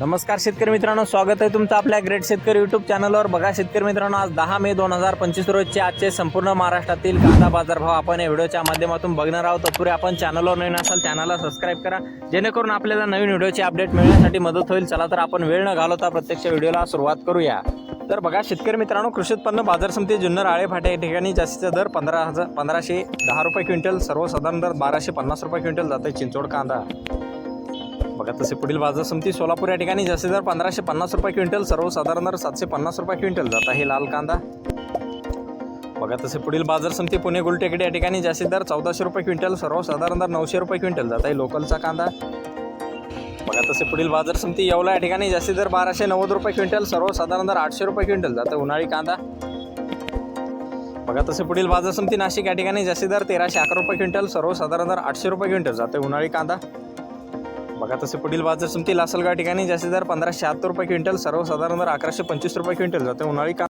नमस्कार शेतकरी मित्रांनो स्वागत आहे तुमचं आपल्या ग्रेट शेतकरी युट्यूब चॅनलवर बघा शेतकरी मित्रांनो आज दहा मे दोन हजार पंचवीस रोजचे आजचे संपूर्ण महाराष्ट्रातील कांदा बाजारभाव आपण या व्हिडिओच्या माध्यमातून बघणार आहोत. तत्पूर्वी आपण चॅनलवर नवीन असाल चॅनलला सबस्क्राईब करा. जेणेकरून आपल्याला नवीन व्हिडिओची अपडेट मिळण्यासाठी मदत होईल. चला तर आपण वेळ न घालवता प्रत्यक्ष व्हिडिओला सुरुवात करूया. तर बघा शेतकरी मित्रांनो कृषी उत्पन्न बाजार समिती जुन्नर आळेफाटे या ठिकाणी जास्तीचा दर पंधरा हजार पंधराशे दहा रुपये क्विंटल सर्वसाधारण दर बाराशे पन्नास रुपये क्विंटल जाते चिंचोड कांदा. बघा तसे पुढील बाजार समिती सोलापूर या ठिकाणी जास्तीत दर पंधराशे पन्नास रुपये क्विंटल सर्वसाधारण दर सातशे पन्नास रुपये क्विंटल. जात आहे लाल कांदा. बघा तसे पुढील बाजार समिती पुणे गुलटेकडे या ठिकाणी जास्तीत दर चौदाशे रुपये क्विंटल सर्वसाधारण दर नऊशे रुपये क्विंटल. जात आहे लोकलचा कांदा. बघा तसे पुढील बाजार समिती येवला या ठिकाणी जास्तीत दर बाराशे नव्वद रुपये क्विंटल सर्वसाधारण दर आठशे रुपये क्विंटल. जात आहे उन्हाळी कांदा. बघा तसे पुढील बाजार समिती नाशिक या ठिकाणी जास्तीत दर तेराशे अकरा रुपये क्विंटल सर्वसाधारण दर आठशे रुपये क्विंटल. जाते उन्हाळी कांदा. बघा तसे पुढील बाजार समिती लासलगाव ठिकाणी जास्तीत दर पंधराशे शहात्तर रुपये क्विंटल सर्वसाधारण दर अकराशे पंचवीस रुपये क्विंटल. जाते उन्हाळी का